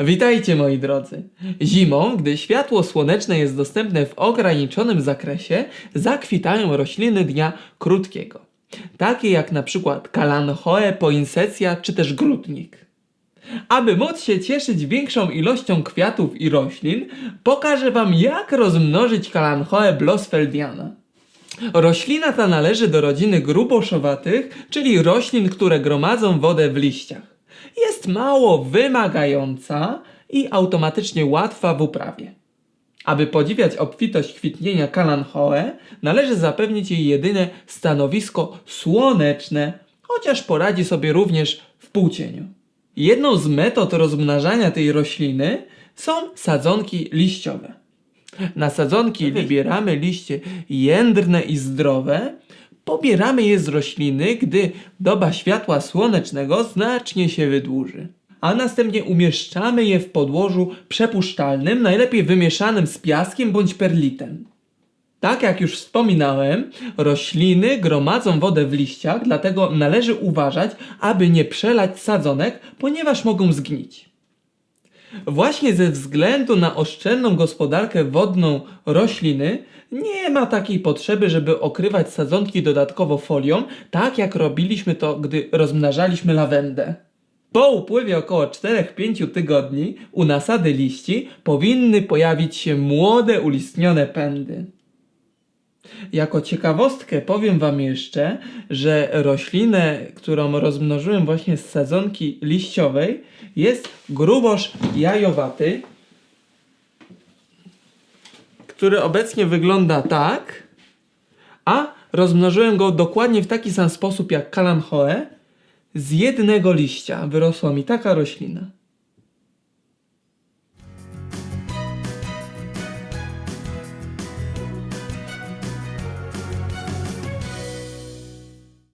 Witajcie moi drodzy. Zimą, gdy światło słoneczne jest dostępne w ograniczonym zakresie, zakwitają rośliny dnia krótkiego. Takie jak na przykład kalanchoe, poinsettia czy też grudnik. Aby móc się cieszyć większą ilością kwiatów i roślin, pokażę Wam jak rozmnożyć kalanchoe blosfeldiana. Roślina ta należy do rodziny gruboszowatych, czyli roślin, które gromadzą wodę w liściach. Jest mało wymagająca i automatycznie łatwa w uprawie. Aby podziwiać obfitość kwitnienia kalanchoe, należy zapewnić jej jedyne stanowisko słoneczne, chociaż poradzi sobie również w półcieniu. Jedną z metod rozmnażania tej rośliny są sadzonki liściowe. Na sadzonki wybieramy liście jędrne i zdrowe. Pobieramy je z rośliny, gdy doba światła słonecznego znacznie się wydłuży. A następnie umieszczamy je w podłożu przepuszczalnym, najlepiej wymieszanym z piaskiem bądź perlitem. Tak jak już wspominałem, rośliny gromadzą wodę w liściach, dlatego należy uważać, aby nie przelać sadzonek, ponieważ mogą zgnić. Właśnie ze względu na oszczędną gospodarkę wodną rośliny nie ma takiej potrzeby, żeby okrywać sadzonki dodatkowo folią, tak jak robiliśmy to, gdy rozmnażaliśmy lawendę. Po upływie około 4-5 tygodni u nasady liści powinny pojawić się młode ulistnione pędy. Jako ciekawostkę powiem Wam jeszcze, że roślinę, którą rozmnożyłem właśnie z sadzonki liściowej, jest grubosz jajowaty, który obecnie wygląda tak, a rozmnożyłem go dokładnie w taki sam sposób jak kalanchoe. Z jednego liścia wyrosła mi taka roślina.